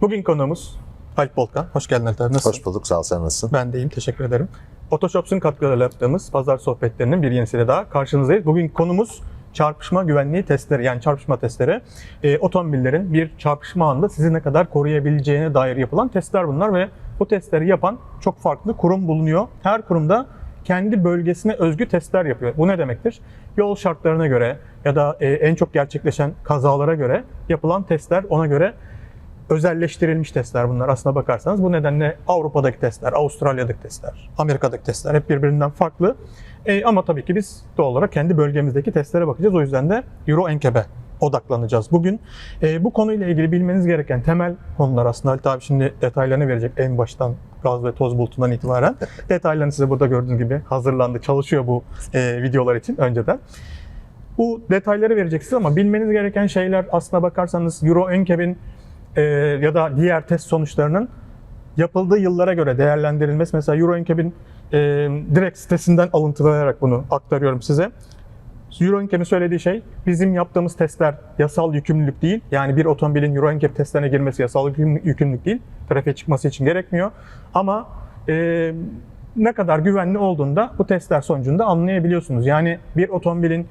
Bugün konuğumuz Alp Volkan. Hoş geldin Alp abi. Nasılsın? Hoş bulduk. Sağ ol. Sen nasılsın? Ben de iyiyim. Teşekkür ederim. Photoshops'un katkılarıyla yaptığımız pazar sohbetlerinin bir yenisiyle daha karşınızdayız. Bugün konumuz çarpışma güvenliği testleri yani çarpışma testleri. Ee, otomobillerin bir çarpışma anında sizi ne kadar koruyabileceğine dair yapılan testler bunlar ve bu testleri yapan çok farklı kurum bulunuyor. Her kurumda kendi bölgesine özgü testler yapıyor. Bu ne demektir? Yol şartlarına göre ya da e, en çok gerçekleşen kazalara göre yapılan testler ona göre özelleştirilmiş testler bunlar aslına bakarsanız. Bu nedenle Avrupa'daki testler, Avustralya'daki testler, Amerika'daki testler hep birbirinden farklı. E, ama tabii ki biz doğal olarak kendi bölgemizdeki testlere bakacağız. O yüzden de Euro NCAP'e odaklanacağız bugün. E, bu konuyla ilgili bilmeniz gereken temel konular aslında Halit abi şimdi detaylarını verecek en baştan gaz ve toz bulutundan itibaren. Detaylarını size burada gördüğünüz gibi hazırlandı, çalışıyor bu e, videolar için önceden. Bu detayları verecek size ama bilmeniz gereken şeyler aslına bakarsanız Euro NCAP'in e, ya da diğer test sonuçlarının yapıldığı yıllara göre değerlendirilmesi. Mesela Euro NCAP'in e, direkt sitesinden alıntılayarak bunu aktarıyorum size. Euro NCAP'in söylediği şey bizim yaptığımız testler yasal yükümlülük değil. Yani bir otomobilin Euro NCAP testlerine girmesi yasal yüküm- yükümlülük değil. Trafiğe çıkması için gerekmiyor. Ama e, ne kadar güvenli olduğunda bu testler sonucunda anlayabiliyorsunuz. Yani bir otomobilin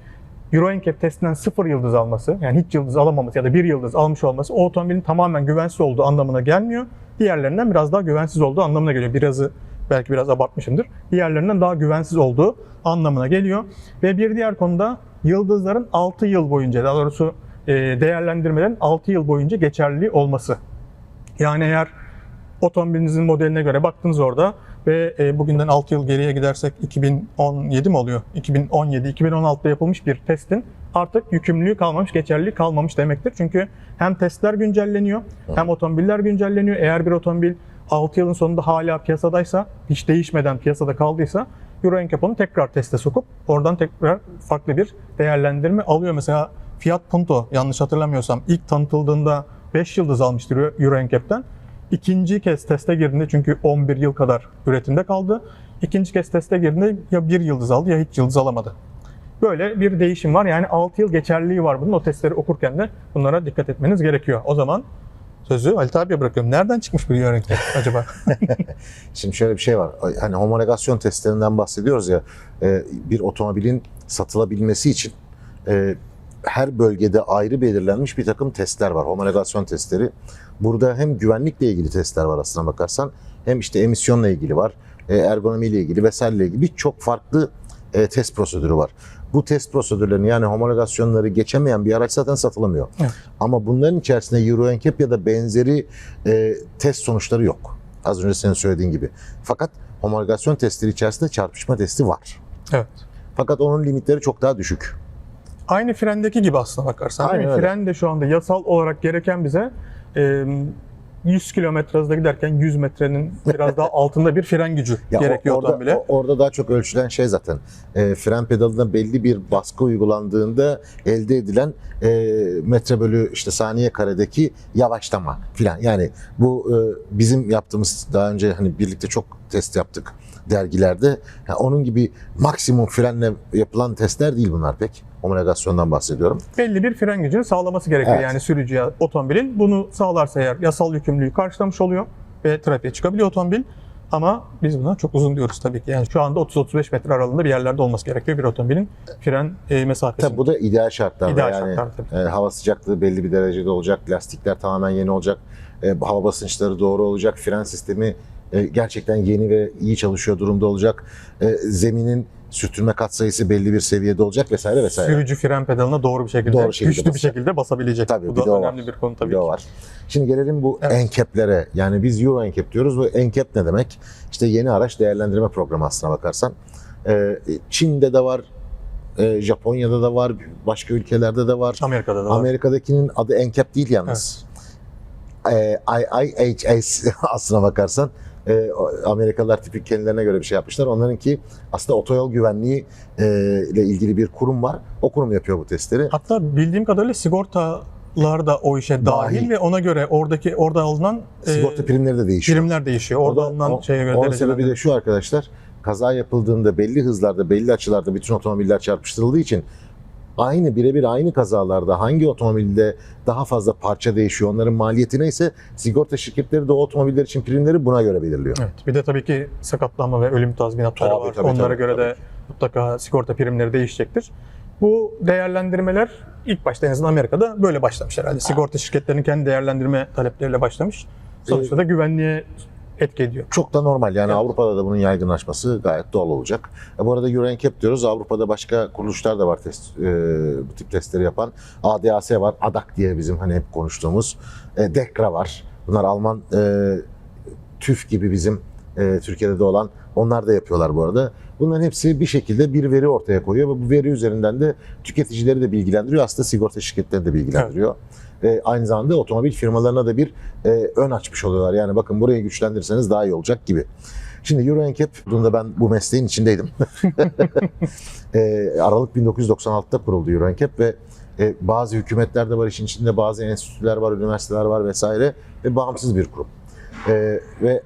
Euro NCAP testinden sıfır yıldız alması, yani hiç yıldız alamaması ya da bir yıldız almış olması o otomobilin tamamen güvensiz olduğu anlamına gelmiyor. Diğerlerinden biraz daha güvensiz olduğu anlamına geliyor. Birazı belki biraz abartmışımdır. Diğerlerinden daha güvensiz olduğu anlamına geliyor. Ve bir diğer konuda yıldızların 6 yıl boyunca, daha doğrusu e, değerlendirmelerin 6 yıl boyunca geçerliliği olması. Yani eğer otomobilinizin modeline göre baktınız orada ve e, bugünden 6 yıl geriye gidersek 2017 mi oluyor? 2017, 2016'da yapılmış bir testin artık yükümlülüğü kalmamış, geçerliliği kalmamış demektir. Çünkü hem testler güncelleniyor, hem otomobiller güncelleniyor. Eğer bir otomobil 6 yılın sonunda hala piyasadaysa, hiç değişmeden piyasada kaldıysa Euro NCAP onu tekrar teste sokup oradan tekrar farklı bir değerlendirme alıyor. Mesela Fiat Punto yanlış hatırlamıyorsam ilk tanıtıldığında 5 yıldız almıştır Euro NCAP'ten. İkinci kez teste girdiğinde çünkü 11 yıl kadar üretimde kaldı. İkinci kez teste girdiğinde ya bir yıldız aldı ya hiç yıldız alamadı. Böyle bir değişim var. Yani 6 yıl geçerliliği var bunun. O testleri okurken de bunlara dikkat etmeniz gerekiyor. O zaman sözü Halit abiye bırakıyorum. Nereden çıkmış bu NCAP acaba? Şimdi şöyle bir şey var. Hani homologasyon testlerinden bahsediyoruz ya. e, Bir otomobilin satılabilmesi için e, her bölgede ayrı belirlenmiş bir takım testler var. Homologasyon testleri. Burada hem güvenlikle ilgili testler var aslına bakarsan. Hem işte emisyonla ilgili var. e, Ergonomiyle ilgili vesaireyle ilgili birçok farklı e, test prosedürü var. Bu test prosedürlerini yani homologasyonları geçemeyen bir araç zaten satılamıyor. Evet. Ama bunların içerisinde Euro NCAP ya da benzeri e, test sonuçları yok. Az önce senin söylediğin gibi. Fakat homologasyon testleri içerisinde çarpışma testi var. evet. Fakat onun limitleri çok daha düşük. Aynı frendeki gibi aslına bakarsan. değil mi? Aynen öyle. Fren de şu anda yasal olarak gereken bize e, 100 kilometre hızla giderken 100 metrenin biraz daha altında bir fren gücü Ya gerekiyor orada, o- orada daha çok ölçülen şey zaten e, fren pedalına belli bir baskı uygulandığında elde edilen e, metre bölü işte saniye karedeki yavaşlama filan. Yani bu e, bizim yaptığımız daha önce hani birlikte çok test yaptık dergilerde. Ya onun gibi maksimum frenle yapılan testler değil bunlar pek. Homologasyondan bahsediyorum. belli bir fren gücünü sağlaması gerekiyor. Evet. Yani sürücüye otomobilin bunu sağlarsa eğer yasal yükümlülüğü karşılamış oluyor ve trafiğe çıkabiliyor otomobil. Ama biz buna çok uzun diyoruz tabii ki. Yani şu anda 30-35 metre aralığında bir yerlerde olması gerekiyor bir otomobilin fren e, mesafesi. Tabii bu da ideal şartlarda. İdeal yani şartlar tabii. e, hava sıcaklığı belli bir derecede olacak, lastikler tamamen yeni olacak, e, hava basınçları doğru olacak, fren sistemi e, gerçekten yeni ve iyi çalışıyor durumda olacak, e, zeminin sürtünme katsayısı belli bir seviyede olacak vesaire vesaire. Sürücü fren pedalına doğru bir şekilde, Doğru şekilde güçlü bir basacak. şekilde basabilecek. Tabii, bu bir da önemli var. bir konu tabii Bir ki. var. Şimdi gelelim bu Evet. NCAP'lere. Yani biz Euro NCAP diyoruz. Bu NCAP ne demek? İşte yeni araç değerlendirme programı aslına bakarsan. E, Çin'de de var, e, Japonya'da da var, başka ülkelerde de var. Amerika'da da var. Amerika'dakinin adı NCAP değil yalnız. Ee, IIHS aslına bakarsan e, Amerikalılar tipik kendilerine göre bir şey yapmışlar. Onlarınki aslında otoyol güvenliği e, ile ilgili bir kurum var. O kurum yapıyor bu testleri. Hatta bildiğim kadarıyla sigortalar da o işe dahil, Dahil. ve ona göre oradaki orada alınan e, Sigorta primleri de değişiyor. primler değişiyor. Orada Orada alınan o- şeye göre Onun sebebi de şu arkadaşlar. Kaza yapıldığında belli hızlarda, belli açılarda bütün otomobiller çarpıştırıldığı için aynı birebir aynı kazalarda hangi otomobilde daha fazla parça değişiyor, onların maliyeti neyse sigorta şirketleri de o otomobiller için primleri buna göre belirliyor. Evet. Bir de tabii ki sakatlanma ve ölüm tazminatları Tabii, var. tabii, Onlara tabii, göre tabii de mutlaka sigorta primleri değişecektir. Bu değerlendirmeler ilk başta en azından Amerika'da böyle başlamış herhalde. Sigorta şirketlerinin kendi değerlendirme talepleriyle başlamış. Sonuçta Ee, da güvenliğe etki ediyor. Çok da normal yani Evet. Avrupa'da da bunun yaygınlaşması gayet doğal olacak. E, bu arada Euro NCAP diyoruz. Avrupa'da başka kuruluşlar da var test, e, bu tip testleri yapan. ADAS var, ADAK diye bizim hani hep konuştuğumuz. E, DEKRA var. Bunlar Alman e, TÜV gibi bizim e, Türkiye'de de olan onlar da yapıyorlar bu arada. Bunların hepsi bir şekilde bir veri ortaya koyuyor ve bu veri üzerinden de tüketicileri de bilgilendiriyor. Aslında sigorta şirketlerini de bilgilendiriyor. E, aynı zamanda otomobil firmalarına da bir e, ön açmış oluyorlar. Yani bakın burayı güçlendirirseniz daha iyi olacak gibi. Şimdi Euro NCAP, bunda ben bu mesleğin içindeydim. e, Aralık 1996'da kuruldu Euro NCAP ve e, bazı hükümetler de var işin içinde, bazı enstitüler var, üniversiteler var vesaire ve bağımsız bir kurum. E, ve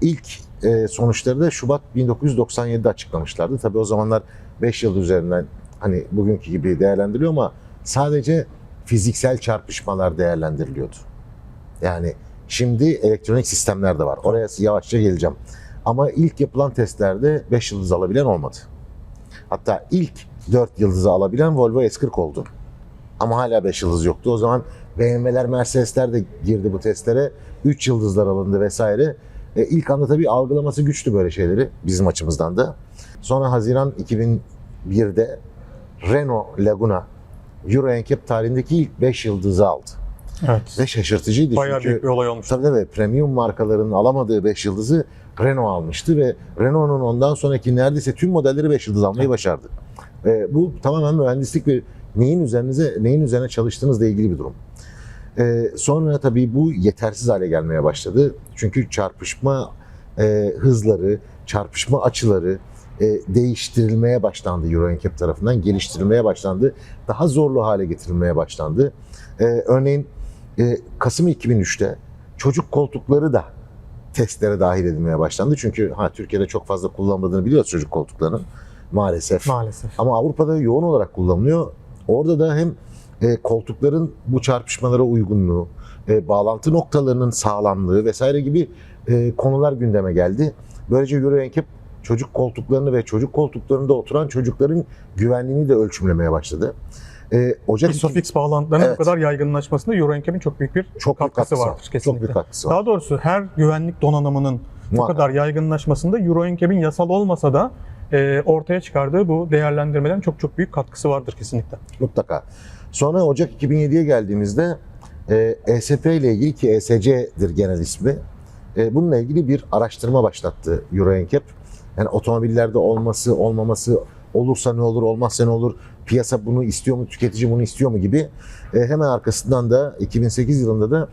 ilk e, sonuçları da Şubat 1997'de açıklamışlardı. Tabii o zamanlar 5 yıl üzerinden hani bugünkü gibi değerlendiriliyor ama sadece fiziksel çarpışmalar değerlendiriliyordu. Yani şimdi elektronik sistemler de var. Oraya yavaşça geleceğim. Ama ilk yapılan testlerde 5 yıldız alabilen olmadı. Hatta ilk 4 yıldızı alabilen Volvo S40 oldu. Ama hala 5 yıldız yoktu. O zaman BMW'ler, Mercedesler de girdi bu testlere. 3 yıldızlar alındı vesaire. E, ilk anda tabii algılaması güçtü böyle şeyleri bizim açımızdan da. Sonra Haziran 2001'de Renault Laguna Euro NCAP tarihindeki ilk 5 yıldızı aldı. Evet. Ve şaşırtıcıydı Bayağı çünkü büyük bir olay olmuş. tabii tabii premium markaların alamadığı 5 yıldızı Renault almıştı ve Renault'un ondan sonraki neredeyse tüm modelleri 5 yıldız almayı başardı. E, bu tamamen mühendislik ve neyin üzerinize neyin üzerine çalıştığınızla ilgili bir durum. E, sonra tabii bu yetersiz hale gelmeye başladı. Çünkü çarpışma e, hızları, çarpışma açıları e, değiştirilmeye başlandı Euro NCAP tarafından, geliştirilmeye başlandı. Daha zorlu hale getirilmeye başlandı. E, örneğin e, Kasım 2003'te çocuk koltukları da testlere dahil edilmeye başlandı. Çünkü ha Türkiye'de çok fazla kullanmadığını biliyoruz çocuk koltuklarının maalesef. Maalesef. Ama Avrupa'da yoğun olarak kullanılıyor. Orada da hem e, koltukların bu çarpışmalara uygunluğu, e, bağlantı noktalarının sağlamlığı vesaire gibi e, konular gündeme geldi. Böylece Euro NCAP çocuk koltuklarını ve çocuk koltuklarında oturan çocukların güvenliğini de ölçümlemeye başladı. E, Ocak Isofix bağlantılarının Evet. bu kadar yaygınlaşmasında Euro NCAP'in çok büyük bir çok büyük katkısı katkısı vardır var. kesinlikle. Çok büyük katkısı var. Daha doğrusu her güvenlik donanımının bu kadar yaygınlaşmasında Euro NCAP'in yasal olmasa da e, ortaya çıkardığı bu değerlendirmelerin çok çok büyük katkısı vardır kesinlikle. Mutlaka. Sonra Ocak 2007'ye geldiğimizde e, ESP ile ilgili ki ESC'dir genel ismi. E, bununla ilgili bir araştırma başlattı Euro NCAP. Yani otomobillerde olması, olmaması, olursa ne olur, olmazsa ne olur, piyasa bunu istiyor mu, tüketici bunu istiyor mu gibi. E, hemen arkasından da 2008 yılında da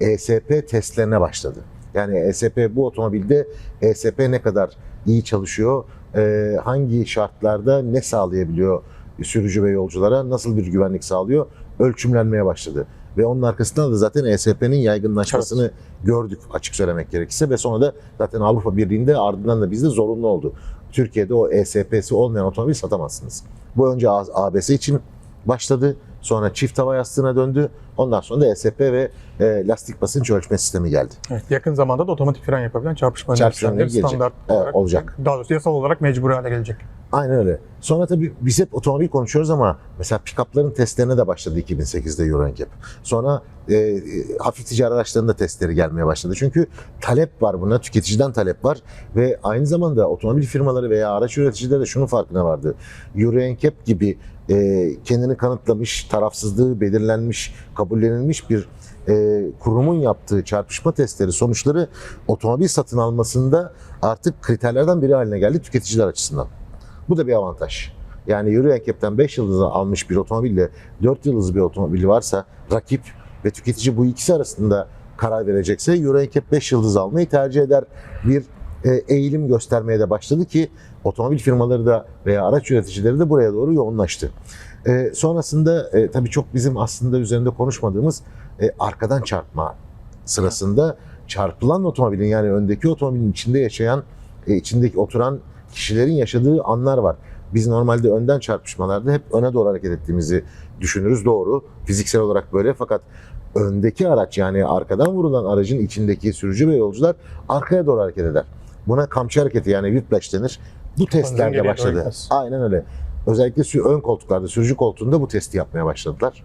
ESP testlerine başladı. Yani ESP bu otomobilde ESP ne kadar iyi çalışıyor, e, hangi şartlarda ne sağlayabiliyor sürücü ve yolculara nasıl bir güvenlik sağlıyor ölçümlenmeye başladı. Ve onun arkasından da zaten ESP'nin yaygınlaşmasını gördük açık söylemek gerekirse ve sonra da zaten Avrupa Birliği'nde ardından da bizde zorunlu oldu. Türkiye'de o ESP'si olmayan otomobil satamazsınız. Bu önce ABS için başladı. Sonra çift hava yastığına döndü. Ondan sonra da ESP ve e, lastik basınç ölçme sistemi geldi. Evet, yakın zamanda da otomatik fren yapabilen çarpışma Çarpışma standart gelecek. Evet, olarak olacak. Daha doğrusu yasal olarak mecburi hale gelecek. Aynen öyle. Sonra tabii biz hep otomobil konuşuyoruz ama mesela pick-up'ların testlerine de başladı 2008'de Euro NCAP. Sonra e, e, hafif ticari araçların da testleri gelmeye başladı. Çünkü talep var buna, tüketiciden talep var ve aynı zamanda otomobil firmaları veya araç üreticileri de şunun farkına vardı. Euro NCAP gibi e, kendini kanıtlamış, tarafsızlığı belirlenmiş, kabullenilmiş bir e, kurumun yaptığı çarpışma testleri sonuçları otomobil satın almasında artık kriterlerden biri haline geldi tüketiciler açısından. Bu da bir avantaj. Yani Euro NCAP'ten 5 yıldızı almış bir otomobille 4 yıldızlı bir otomobili varsa rakip ve tüketici bu ikisi arasında karar verecekse Euro NCAP 5 yıldız almayı tercih eder bir e, eğilim göstermeye de başladı ki otomobil firmaları da veya araç üreticileri de buraya doğru yoğunlaştı. E, sonrasında e, tabii çok bizim aslında üzerinde konuşmadığımız e, arkadan çarpma sırasında çarpılan otomobilin yani öndeki otomobilin içinde yaşayan, e, içindeki oturan kişilerin yaşadığı anlar var. Biz normalde önden çarpışmalarda hep öne doğru hareket ettiğimizi düşünürüz. Doğru. Fiziksel olarak böyle fakat öndeki araç yani arkadan vurulan aracın içindeki sürücü ve yolcular arkaya doğru hareket eder. Buna kamçı hareketi yani whiplash denir. Bu doğru başladı. Aynen öyle. Özellikle ön koltuklarda, sürücü koltuğunda bu testi yapmaya başladılar.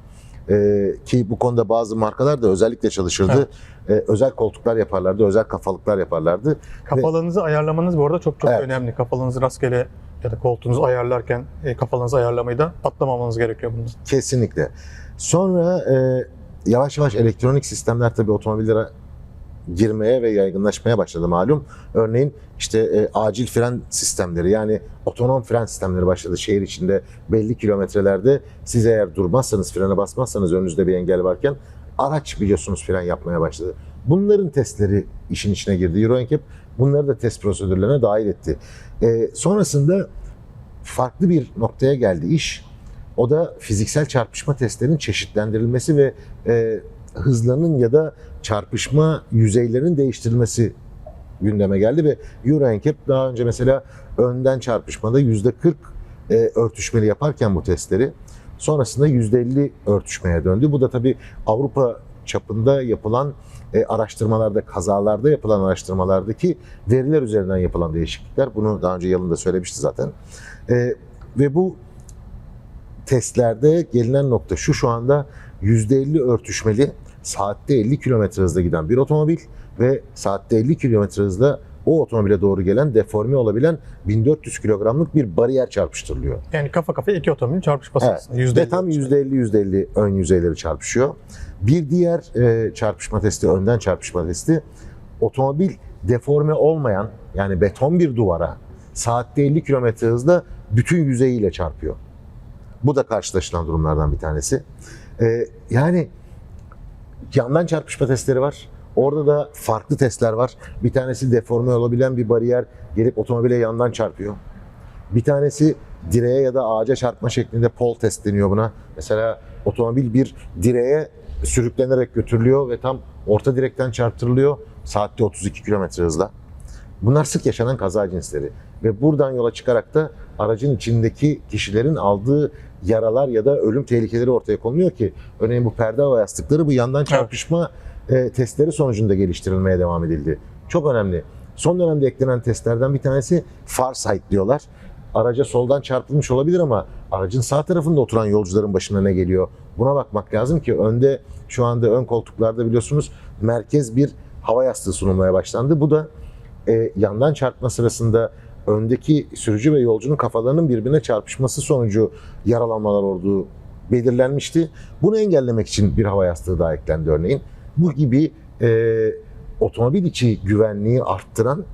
Ee, ki bu konuda bazı markalar da özellikle çalışırdı. Ee, özel koltuklar yaparlardı, özel kafalıklar yaparlardı. Kafalığınızı ayarlamanız bu arada çok çok Evet. önemli. Kafalığınızı rastgele ya da koltuğunuzu ayarlarken e, kafalığınızı ayarlamayı da atlamamanız gerekiyor bunda. Kesinlikle. Sonra e, yavaş yavaş elektronik sistemler tabii otomobillere girmeye ve yaygınlaşmaya başladı malum. Örneğin işte e, acil fren sistemleri yani otonom fren sistemleri başladı şehir içinde belli kilometrelerde siz eğer durmazsanız frene basmazsanız önünüzde bir engel varken araç biliyorsunuz fren yapmaya başladı. Bunların testleri işin içine girdi. Euro NCAP bunları da test prosedürlerine dahil etti. E, sonrasında farklı bir noktaya geldi iş. O da fiziksel çarpışma testlerinin çeşitlendirilmesi ve e, hızlarının ya da çarpışma yüzeylerinin değiştirilmesi gündeme geldi ve Euro NCAP daha önce mesela önden çarpışmada %40 e, örtüşmeli yaparken bu testleri sonrasında %50 örtüşmeye döndü. Bu da tabii Avrupa çapında yapılan e, araştırmalarda, kazalarda yapılan araştırmalardaki veriler üzerinden yapılan değişiklikler. Bunu daha önce Yalın da söylemişti zaten. E, ve bu testlerde gelinen nokta şu şu anda %50 örtüşmeli saatte 50 km hızla giden bir otomobil ve saatte 50 km hızla o otomobile doğru gelen deforme olabilen 1400 kilogramlık bir bariyer çarpıştırılıyor. Yani kafa kafaya iki otomobilin çarpışması Evet. Ve tam %50 %50 ön yüzeyleri çarpışıyor. Bir diğer e, çarpışma testi, önden çarpışma testi otomobil deforme olmayan yani beton bir duvara saatte 50 km hızla bütün yüzeyiyle çarpıyor. Bu da karşılaşılan durumlardan bir tanesi. E, yani yandan çarpışma testleri var. Orada da farklı testler var. Bir tanesi deforme olabilen bir bariyer gelip otomobile yandan çarpıyor. Bir tanesi direğe ya da ağaca çarpma şeklinde pole test deniyor buna. Mesela otomobil bir direğe sürüklenerek götürülüyor ve tam orta direkten çarptırılıyor saatte 32 km hızla. Bunlar sık yaşanan kaza cinsleri ve buradan yola çıkarak da aracın içindeki kişilerin aldığı yaralar ya da ölüm tehlikeleri ortaya konuluyor ki örneğin bu perde hava yastıkları bu yandan çarpışma e, testleri sonucunda geliştirilmeye devam edildi. Çok önemli. Son dönemde eklenen testlerden bir tanesi far sight diyorlar. Araca soldan çarpılmış olabilir ama aracın sağ tarafında oturan yolcuların başına ne geliyor? Buna bakmak lazım ki önde şu anda ön koltuklarda biliyorsunuz merkez bir hava yastığı sunulmaya başlandı. Bu da e, yandan çarpma sırasında öndeki sürücü ve yolcunun kafalarının birbirine çarpışması sonucu yaralanmalar olduğu belirlenmişti. Bunu engellemek için bir hava yastığı daha eklendi örneğin. Bu gibi e, otomobil içi güvenliği arttıran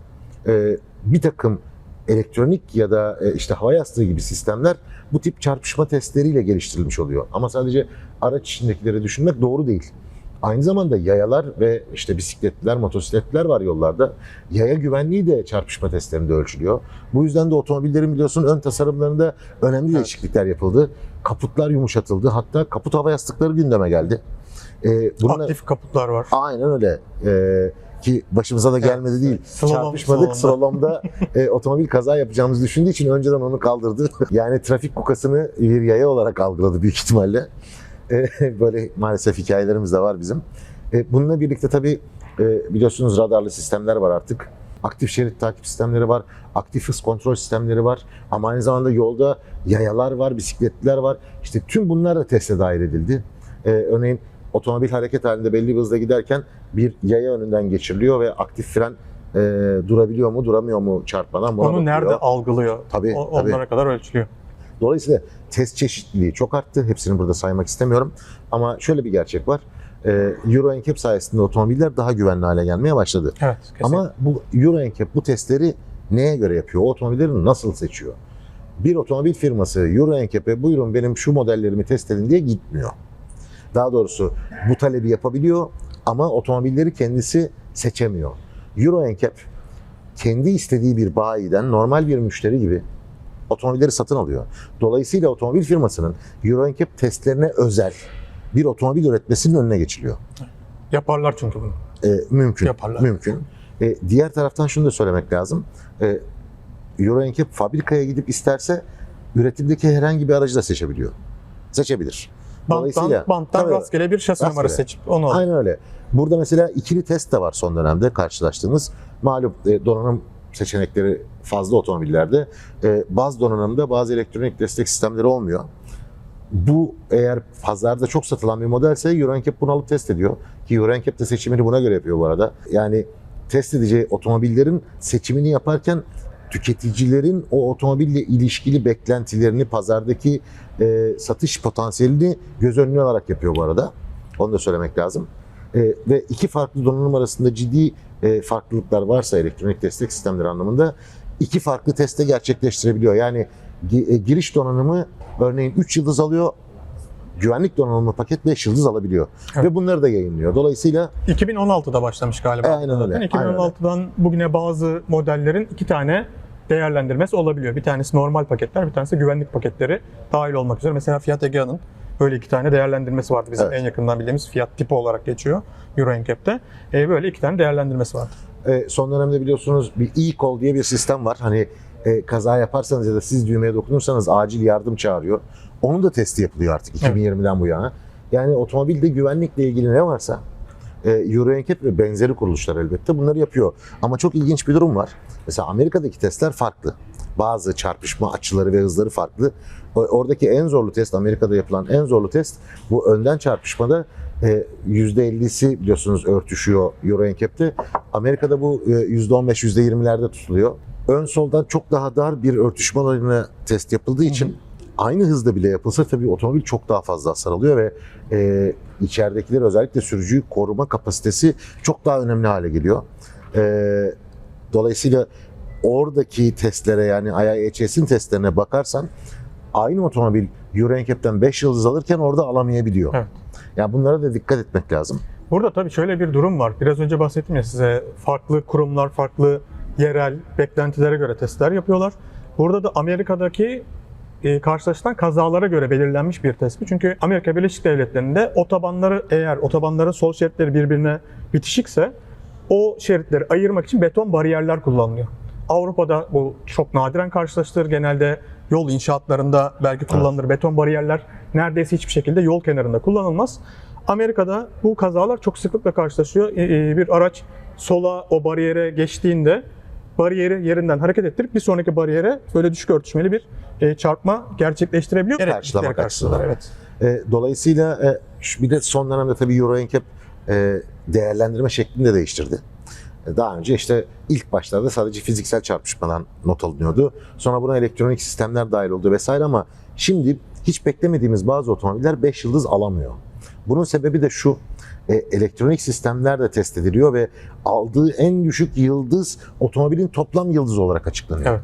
e, bir takım elektronik ya da e, işte hava yastığı gibi sistemler bu tip çarpışma testleriyle geliştirilmiş oluyor. Ama sadece araç içindekileri düşünmek doğru değil. Aynı zamanda yayalar ve işte bisikletler, motosikletler var yollarda. Yaya güvenliği de çarpışma testlerinde ölçülüyor. Bu yüzden de otomobillerin biliyorsun ön tasarımlarında önemli değişiklikler yapıldı. Kaputlar yumuşatıldı. Hatta kaput hava yastıkları gündeme geldi. Ee, bununla- aktif kaputlar var. Aynen öyle. Ee, ki başımıza da gelmedi değil. Slalom, Çarpışmadık slalomda e, otomobil kaza yapacağımızı düşündüğü için önceden onu kaldırdı. yani trafik kukasını bir yaya olarak algıladı büyük ihtimalle. E, böyle maalesef hikayelerimiz de var bizim. E, bununla birlikte tabii e, biliyorsunuz radarlı sistemler var artık. Aktif şerit takip sistemleri var, aktif hız kontrol sistemleri var. Ama aynı zamanda yolda yayalar var, bisikletliler var. İşte tüm bunlar da teste dahil edildi. Örneğin otomobil hareket halinde belli bir hızla giderken bir yaya önünden geçiriliyor ve aktif fren e, durabiliyor mu, duramıyor mu çarpmadan buna Onu bakılıyor. nerede algılıyor? Tabii, O- tabii. Onlara kadar ölçülüyor. Dolayısıyla test çeşitliliği çok arttı. Hepsini burada saymak istemiyorum. Ama şöyle bir gerçek var. Ee, Euro NCAP sayesinde otomobiller daha güvenli hale gelmeye başladı. Evet, kesinlikle. Ama bu Euro NCAP bu testleri neye göre yapıyor? O otomobilleri nasıl seçiyor? Bir otomobil firması Euro NCAP'e buyurun benim şu modellerimi test edin diye gitmiyor. Daha doğrusu bu talebi yapabiliyor ama otomobilleri kendisi seçemiyor. Euro NCAP kendi istediği bir bayiden normal bir müşteri gibi otomobilleri satın alıyor. Dolayısıyla otomobil firmasının Euro NCAP testlerine özel bir otomobil üretmesinin önüne geçiliyor. Yaparlar çünkü bunu. E, mümkün. Yaparlar. Mümkün. E, diğer taraftan şunu da söylemek lazım. E, Euro NCAP fabrikaya gidip isterse üretimdeki herhangi bir aracı da seçebiliyor. Seçebilir. Banttan, banttan Tabii. rastgele bir şasi numarası seçip onu al. Aynen öyle. Burada mesela ikili test de var son dönemde karşılaştığımız. Malum e, donanım seçenekleri fazla otomobillerde. E, bazı donanımda bazı elektronik destek sistemleri olmuyor. Bu eğer pazarda çok satılan bir modelse Euro bunu alıp test ediyor. Ki Euro de seçimini buna göre yapıyor bu arada. Yani test edeceği otomobillerin seçimini yaparken tüketicilerin o otomobille ilişkili beklentilerini, pazardaki e, satış potansiyelini göz önüne alarak yapıyor bu arada. Onu da söylemek lazım. E, ve iki farklı donanım arasında ciddi e, farklılıklar varsa elektronik destek sistemleri anlamında iki farklı teste gerçekleştirebiliyor. Yani e, giriş donanımı örneğin 3 yıldız alıyor, güvenlik donanımlı paket 5 yıldız alabiliyor. Evet. Ve bunları da yayınlıyor. Dolayısıyla 2016'da başlamış galiba. Aynen öyle, Zaten aynen öyle. 2016'dan bugüne bazı modellerin iki tane değerlendirmesi olabiliyor. Bir tanesi normal paketler, bir tanesi güvenlik paketleri dahil olmak üzere. Mesela Fiat Egea'nın böyle iki tane değerlendirmesi vardı. Bizim Evet. en yakından bildiğimiz Fiat tipi olarak geçiyor Euro NCAP'te. E, böyle iki tane değerlendirmesi vardı. E, son dönemde biliyorsunuz bir e-call diye bir sistem var. Hani e, kaza yaparsanız ya da siz düğmeye dokunursanız acil yardım çağırıyor. Onun da testi yapılıyor artık 2020'den bu yana. Yani otomobilde güvenlikle ilgili ne varsa e, Euro NCAP ve benzeri kuruluşlar elbette bunları yapıyor. Ama çok ilginç bir durum var. Mesela Amerika'daki testler farklı. Bazı çarpışma açıları ve hızları farklı. Oradaki en zorlu test, Amerika'da yapılan en zorlu test bu önden çarpışmada e, %50'si biliyorsunuz örtüşüyor Euro NCAP'te. Amerika'da bu e, %15, %20'lerde tutuluyor. Ön soldan çok daha dar bir örtüşme alanına test yapıldığı için aynı hızda bile yapılsa tabii otomobil çok daha fazla hasar alıyor ve e, içeridekiler özellikle sürücüyü koruma kapasitesi çok daha önemli hale geliyor. E, dolayısıyla oradaki testlere yani IIHS'in testlerine bakarsan aynı otomobil Euro NCAP'ten 5 yıldız alırken orada alamayabiliyor. Evet. Yani bunlara da dikkat etmek lazım. Burada tabii şöyle bir durum var. Biraz önce bahsettim ya size farklı kurumlar, farklı yerel beklentilere göre testler yapıyorlar. Burada da Amerika'daki e, karşılaşılan kazalara göre belirlenmiş bir test bu. Çünkü Amerika Birleşik Devletleri'nde otobanları eğer otobanların sol şeritleri birbirine bitişikse o şeritleri ayırmak için beton bariyerler kullanılıyor. Avrupa'da bu çok nadiren karşılaştırılır. Genelde yol inşaatlarında belki kullanılır. Beton bariyerler neredeyse hiçbir şekilde yol kenarında kullanılmaz. Amerika'da bu kazalar çok sıklıkla karşılaşıyor. E, e, Bir araç sola o bariyere geçtiğinde bariyeri yerinden hareket ettirip bir sonraki bariyere böyle düşük örtüşmeli bir e, çarpma gerçekleştirebiliyor. Karşılamak Gereklilikleri karşısında, açısından. Evet. E, dolayısıyla e, bir de son dönemde tabii Euro NCAP e, değerlendirme şeklini de değiştirdi. E, Daha önce işte ilk başlarda sadece fiziksel çarpışmadan not alınıyordu. Sonra buna elektronik sistemler dahil oldu vesaire ama şimdi hiç beklemediğimiz bazı otomobiller 5 yıldız alamıyor. Bunun sebebi de şu. e, elektronik sistemler de test ediliyor ve aldığı en düşük yıldız otomobilin toplam yıldız olarak açıklanıyor. Evet.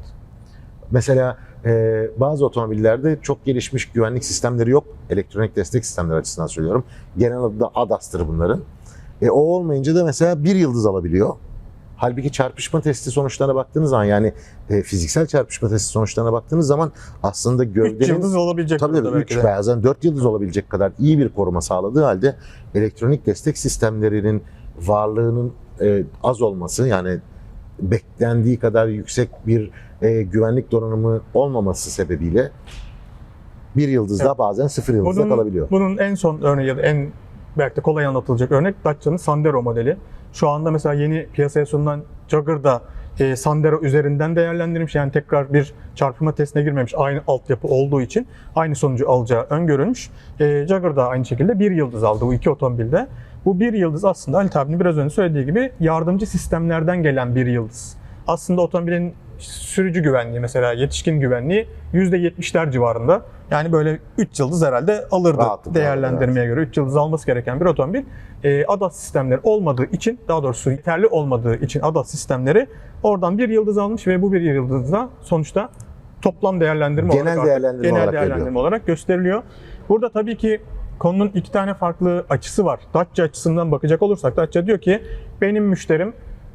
Mesela e, bazı otomobillerde çok gelişmiş güvenlik sistemleri yok. Elektronik destek sistemleri açısından söylüyorum. Genel adı da ADAS'tır bunların. E, o olmayınca da mesela bir yıldız alabiliyor. Halbuki çarpışma testi sonuçlarına baktığınız zaman yani e, fiziksel çarpışma testi sonuçlarına baktığınız zaman aslında 3 gövdenin yıldız olabilecek tabii belki 3 de. bazen 4 yıldız olabilecek kadar iyi bir koruma sağladığı halde elektronik destek sistemlerinin varlığının e, az olması yani beklendiği kadar yüksek bir e, güvenlik donanımı olmaması sebebiyle bir yıldızda Evet. bazen sıfır yıldızda Bunun, kalabiliyor. bunun en son örneği ya da en belki de kolay anlatılacak örnek Dacia'nın Sandero modeli. Şu anda mesela yeni piyasaya sunulan Jogger da e, Sandero üzerinden değerlendirilmiş. Yani tekrar bir çarpışma testine girmemiş. Aynı altyapı olduğu için aynı sonucu alacağı öngörülmüş. E, Jogger da aynı şekilde bir yıldız aldı bu iki otomobilde. Bu bir yıldız aslında Ali abinin biraz önce söylediği gibi yardımcı sistemlerden gelen bir yıldız. Aslında otomobilin sürücü güvenliği mesela yetişkin güvenliği %70'ler civarında. Yani böyle 3 yıldız herhalde alırdı Rahatlıkla değerlendirmeye göre. 3 yıldız alması gereken bir otomobil. E, ADAS sistemleri olmadığı için, daha doğrusu yeterli olmadığı için ADAS sistemleri oradan bir yıldız almış ve bu bir yıldızda sonuçta toplam değerlendirme Genel olarak değerlendirme genel olarak değerlendirme geliyor. olarak gösteriliyor. Burada tabii ki konunun iki tane farklı açısı var. Dacia açısından bakacak olursak Dacia diyor ki benim müşterim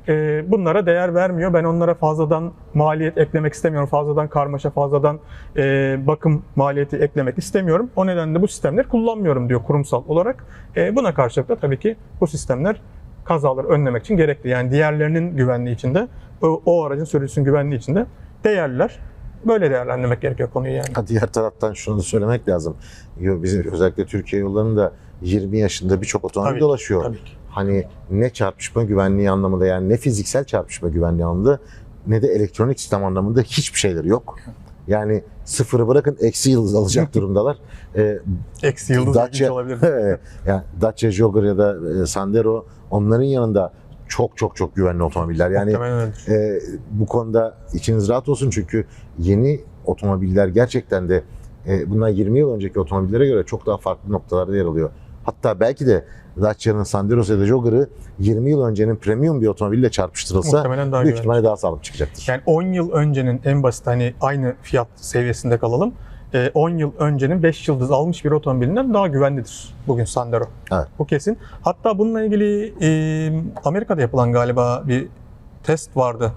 e, bunlara değer vermiyor. Ben onlara fazladan maliyet eklemek istemiyorum. Fazladan karmaşa, fazladan e, bakım maliyeti eklemek istemiyorum. O nedenle bu sistemleri kullanmıyorum diyor kurumsal olarak. E, buna karşılık da tabii ki bu sistemler kazaları önlemek için gerekli. Yani diğerlerinin güvenliği içinde, o, o aracın sürücüsünün güvenliği içinde değerliler. böyle değerlendirmek gerekiyor konuyu yani. Ha, diğer taraftan şunu da söylemek lazım. Bizim özellikle Türkiye yollarında 20 yaşında birçok otomobil Tabii, dolaşıyor. Tabii ki. Hani ne çarpışma güvenliği anlamında yani ne fiziksel çarpışma güvenliği anlamında ne de elektronik sistem anlamında hiçbir şeyleri yok. Yani sıfırı bırakın eksi yıldız alacak durumdalar. Ee, Eksi yıldız Dacia- olabilir. yani Dacia Jogger ya da e, Sandero onların yanında çok çok çok güvenli otomobiller. Yani e, bu konuda içiniz rahat olsun çünkü yeni otomobiller gerçekten de e, bundan 20 yıl önceki otomobillere göre çok daha farklı noktalarda yer alıyor. Hatta belki de Dacia'nın Sandero'su ya da Jogger'ı 20 yıl öncenin premium bir otomobille çarpıştırılsa Muhtemelen daha büyük güvenli. ihtimalle daha sağlıklı çıkacaktır. Yani 10 yıl öncenin en basit hani aynı fiyat seviyesinde kalalım. Ee, 10 yıl öncenin 5 yıldız almış bir otomobilinden daha güvenlidir bugün Sandero. Evet. Bu kesin. Hatta bununla ilgili e, Amerika'da yapılan galiba bir test vardı.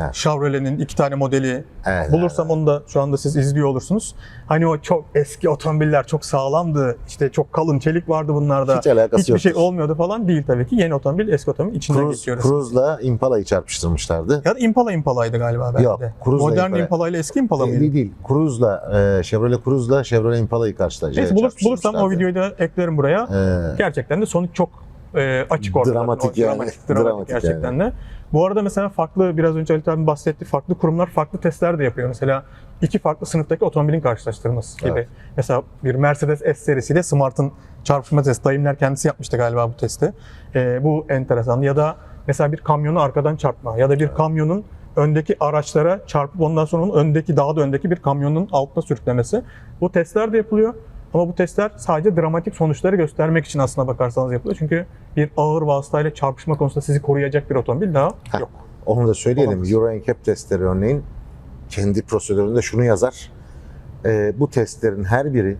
Evet. Chevrolet'in iki tane modeli. Evet, Bulursam onu da şu anda siz izliyor olursunuz. Hani o çok eski otomobiller çok sağlamdı. İşte çok kalın çelik vardı bunlarda. Hiç alakası Hiçbir yok. şey olmuyordu falan değil tabii ki. Yeni otomobil, eski otomobil içinden Cruz, geçiyoruz. Cruze'la Impala'yı çarpıştırmışlardı. Ya da Impala Impala'ydı galiba belki Yok, de. Cruise'la Modern Impala. Impala ile eski Impala mıydı? Değil değil. Cruze'la, e, Chevrolet Cruze'la Chevrolet Impala'yı karşılaştırmışlardı. Neyse bulur, bulursam o videoyu da eklerim buraya. Ee, Gerçekten de sonuç çok e, açık ortada. Dramatik yani. Dramatik, dramatik Dramatik gerçekten de. Bu arada mesela farklı, biraz önce Ali abi bahsetti, farklı kurumlar farklı testler de yapıyor. Mesela iki farklı sınıftaki otomobilin karşılaştırılması gibi. Evet. Mesela bir Mercedes S serisiyle Smart'ın çarpışma testi. Daimler kendisi yapmıştı galiba bu testi. E, bu enteresan. Ya da mesela bir kamyonu arkadan çarpma ya da bir kamyonun öndeki araçlara çarpıp ondan sonra onun öndeki daha da öndeki bir kamyonun altına sürüklemesi. Bu testler de yapılıyor. Ama bu testler sadece dramatik sonuçları göstermek için aslına bakarsanız yapılıyor. Çünkü bir ağır vasıtayla çarpışma konusunda sizi koruyacak bir otomobil daha Heh. yok. Onu da söyleyelim. Olamaz. Euro NCAP testleri örneğin kendi prosedüründe şunu yazar. Ee, bu testlerin her biri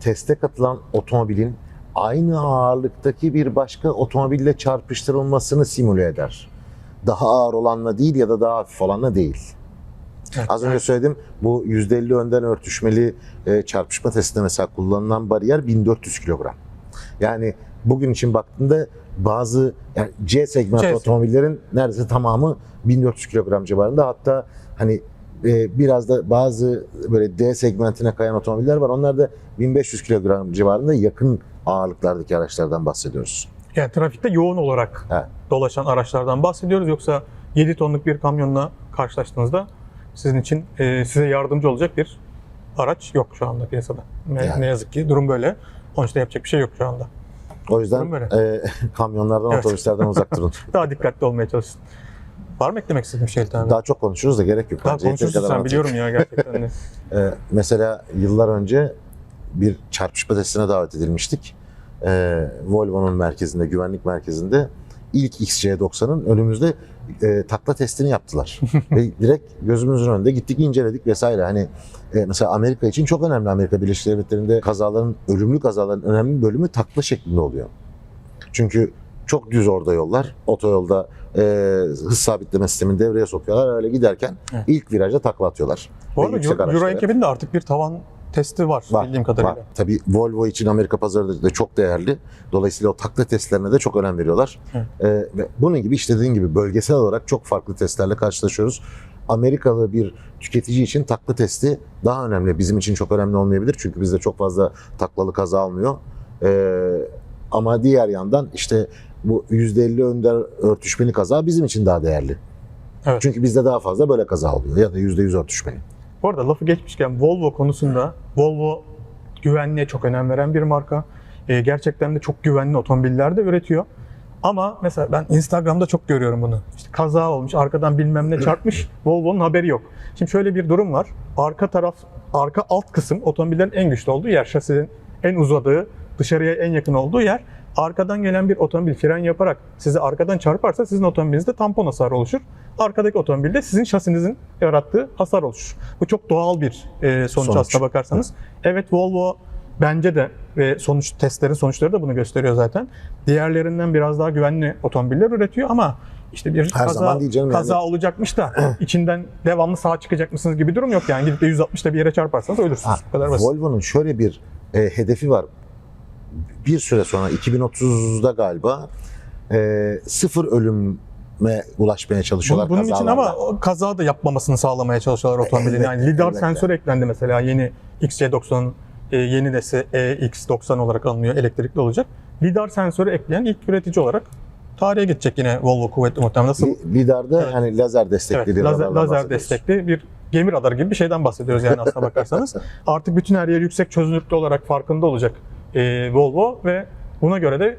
teste katılan otomobilin aynı ağırlıktaki bir başka otomobille çarpıştırılmasını simüle eder. Daha ağır olanla değil ya da daha hafif olanla değil. Evet. Az önce söyledim bu %50 önden örtüşmeli e, çarpışma testinde mesela kullanılan bariyer 1400 kilogram. Yani bugün için baktığında bazı yani C segment C otomobillerin neredeyse tamamı 1400 kilogram civarında. Hatta hani e, biraz da bazı böyle D segmentine kayan otomobiller var. Onlar da 1500 kilogram civarında yakın ağırlıklardaki araçlardan bahsediyoruz. Yani trafikte yoğun olarak Evet. dolaşan araçlardan bahsediyoruz. Yoksa 7 tonluk bir kamyonla karşılaştığınızda sizin için e, size yardımcı olacak bir araç yok şu anda piyasada. Ne, Yani. ne yazık ki durum böyle. Onun için yapacak bir şey yok şu anda. O yüzden e, kamyonlardan, Evet. otobüslerden uzak durun. Daha dikkatli olmaya çalışın. Var mı eklemek istediğin bir şey abi? Daha çok konuşuruz da gerek yok. Daha kadar sen anlatayım. biliyorum ya gerçekten de. Ee, mesela yıllar önce bir çarpışma testine davet edilmiştik. Ee, Volvo'nun merkezinde, güvenlik merkezinde ilk XC90'ın önümüzde e, takla testini yaptılar. Ve direkt gözümüzün önünde gittik inceledik vesaire. Hani e, mesela Amerika için çok önemli. Amerika Birleşik Devletleri'nde kazaların, ölümlü kazaların önemli bölümü takla şeklinde oluyor. Çünkü çok düz orada yollar. Otoyolda e, hız sabitleme sistemini devreye sokuyorlar. Öyle giderken Evet. ilk virajda takla atıyorlar. Bu arada Euro. NCAP'in de artık bir tavan testi var, Var, bildiğim kadarıyla. Var. Tabii Volvo için Amerika pazarı da çok değerli. Dolayısıyla o takla testlerine de çok önem veriyorlar. Ee, ve bunun gibi işte dediğin gibi bölgesel olarak çok farklı testlerle karşılaşıyoruz. Amerikalı bir tüketici için takla testi daha önemli. Bizim için çok önemli olmayabilir. Çünkü bizde çok fazla taklalı kaza olmuyor. Ee, ama diğer yandan işte bu %50 önder örtüşmeli kaza bizim için daha değerli. Evet. Çünkü bizde daha fazla böyle kaza oluyor ya da %100 örtüşmeli. Bu arada lafı geçmişken Volvo konusunda Volvo güvenliğe çok önem veren bir marka. Ee, gerçekten de çok güvenli otomobiller de üretiyor. Ama mesela ben Instagram'da çok görüyorum bunu. İşte kaza olmuş, arkadan bilmem ne çarpmış, Volvo'nun haberi yok. Şimdi şöyle bir durum var. Arka taraf, arka alt kısım otomobillerin en güçlü olduğu yer. Şasinin en uzadığı, dışarıya en yakın olduğu yer. Arkadan gelen bir otomobil fren yaparak sizi arkadan çarparsa sizin otomobilinizde tampon hasarı oluşur. Arkadaki otomobilde sizin şasinizin yarattığı hasar oluşur. Bu çok doğal bir e, sonuç, Sonuç. aslına bakarsanız. Evet Volvo bence de ve sonuç testlerin sonuçları da bunu gösteriyor zaten. Diğerlerinden biraz daha güvenli otomobiller üretiyor ama işte bir Her kaza, zaman kaza yani. olacakmış da içinden devamlı sağa çıkacak mısınız gibi durum yok yani. Gidip de 160'da bir yere çarparsanız ölürsünüz. Ha, Bu kadar basit. Volvo'nun şöyle bir e, hedefi var. Bir süre sonra 2030'da galiba e, sıfır ölüm ulaşmaya çalışıyorlar. Bunun, bunun için ama kaza da yapmamasını sağlamaya çalışıyorlar otomobilin. Evet, yani lidar elbette. sensör eklendi mesela yeni XC90'ın e, yeni nesil EX90 olarak alınıyor elektrikli olacak. Lidar sensörü ekleyen ilk üretici olarak tarihe geçecek yine Volvo kuvvetli muhtemelen. Nasıl? Li- Lidar'da Evet. hani lazer destekli Evet, bir lazer, lazer destekli bir gemi radarı gibi bir şeyden bahsediyoruz yani aslına bakarsanız. Artık bütün her yer yüksek çözünürlüklü olarak farkında olacak e, Volvo ve buna göre de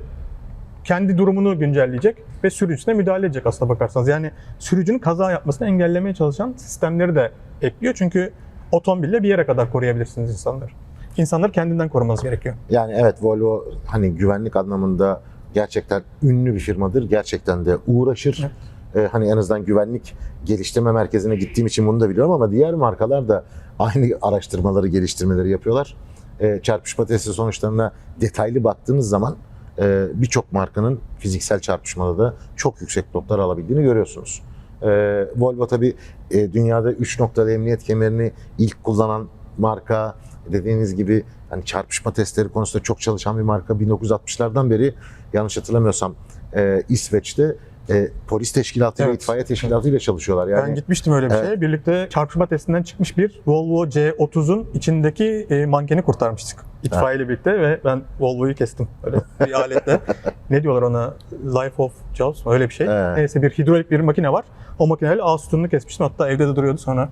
kendi durumunu güncelleyecek ve sürücüsüne müdahale edecek aslına bakarsanız. Yani sürücünün kaza yapmasını engellemeye çalışan sistemleri de ekliyor. Çünkü otomobille bir yere kadar koruyabilirsiniz insanları. İnsanları kendinden korumanız gerekiyor. Yani evet Volvo hani güvenlik anlamında gerçekten ünlü bir firmadır. Gerçekten de uğraşır. Ee, hani en azından güvenlik geliştirme merkezine gittiğim için bunu da biliyorum ama diğer markalar da aynı araştırmaları, geliştirmeleri yapıyorlar. Ee, çarpışma testi sonuçlarına detaylı baktığınız zaman e, birçok markanın fiziksel çarpışmada da çok yüksek notlar alabildiğini görüyorsunuz. Ee, Volvo tabii e, dünyada 3 noktada emniyet kemerini ilk kullanan marka. Dediğiniz gibi hani çarpışma testleri konusunda çok çalışan bir marka. 1960'lardan beri yanlış hatırlamıyorsam e, İsveç'te e, polis teşkilatı ve Evet. itfaiye teşkilatı ile çalışıyorlar. Yani ben gitmiştim öyle bir Evet. şeye. Birlikte çarpışma testinden çıkmış bir Volvo C30'un içindeki e, mankeni kurtarmıştık. İtfaiyeyle birlikte ve ben Volvo'yu kestim öyle bir aletle. ne diyorlar ona? Life of Jaws öyle bir şey. Evet. Neyse bir hidrolik bir makine var. O makineyle A sütununu kesmiştim. Hatta evde de duruyordu sonra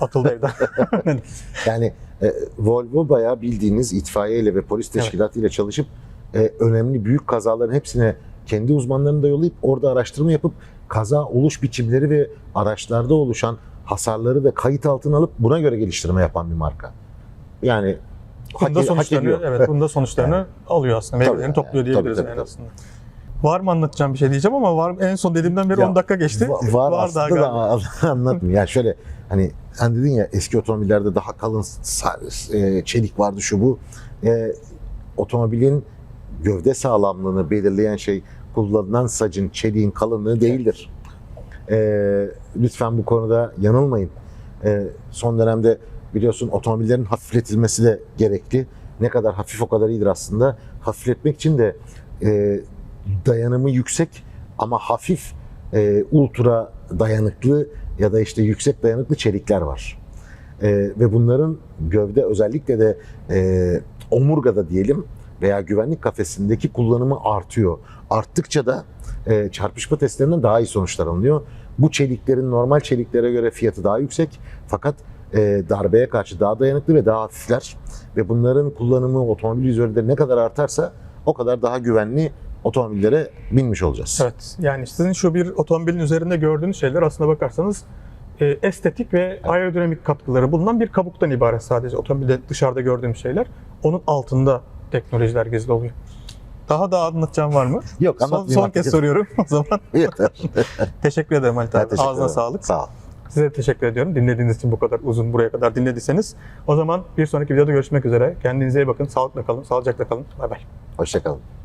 atıldı evden. Yani e, Volvo bayağı bildiğiniz itfaiye ve polis teşkilatı ile çalışıp e, önemli büyük kazaların hepsine kendi uzmanlarını da yollayıp orada araştırma yapıp kaza oluş biçimleri ve araçlarda oluşan hasarları da kayıt altına alıp buna göre geliştirme yapan bir marka. Yani hak, bunda hak sonuçlarını, ediyor. evet, bunda sonuçlarını alıyor aslında. Meyvelerini topluyor tabii, diyebiliriz tabii, yani tabii. aslında. Var mı anlatacağım bir şey diyeceğim ama var en son dediğimden beri Ya, 10 dakika geçti. Va- Var, daha aslında galiba. da anlatmayayım. Yani şöyle hani sen dedin ya eski otomobillerde daha kalın e, çelik vardı şu bu. E, otomobilin gövde sağlamlığını belirleyen şey kullanılan sacın, çeliğin kalınlığı değildir. E, lütfen bu konuda yanılmayın. E, son dönemde biliyorsun otomobillerin hafifletilmesi de gerekli. Ne kadar hafif o kadar iyidir aslında. Hafifletmek için de e, dayanımı yüksek ama hafif e, ultra dayanıklı ya da işte yüksek dayanıklı çelikler var. E, ve bunların gövde özellikle de e, omurgada diyelim veya güvenlik kafesindeki kullanımı artıyor. Arttıkça da e, çarpışma testlerinden daha iyi sonuçlar alınıyor. Bu çeliklerin normal çeliklere göre fiyatı daha yüksek fakat e, darbeye karşı daha dayanıklı ve daha hafifler ve bunların kullanımı otomobil üzerinde ne kadar artarsa o kadar daha güvenli otomobillere binmiş olacağız. Evet. Yani sizin şu bir otomobilin üzerinde gördüğünüz şeyler aslına bakarsanız e, estetik ve aerodinamik katkıları bulunan bir kabuktan ibaret sadece otomobilde dışarıda gördüğümüz şeyler. Onun altında teknolojiler gizli oluyor. Daha da anlatacağım var mı? Yok Son, son kez soruyorum o zaman. Teşekkür ederim Halit abi. Ağzına ederim. sağlık. Sağ ol. Size teşekkür ediyorum. Dinlediğiniz için bu kadar uzun buraya kadar dinlediyseniz. O zaman bir sonraki videoda görüşmek üzere. Kendinize iyi bakın. Sağlıkla kalın. Sağlıcakla kalın. Bay bay. Hoşçakalın.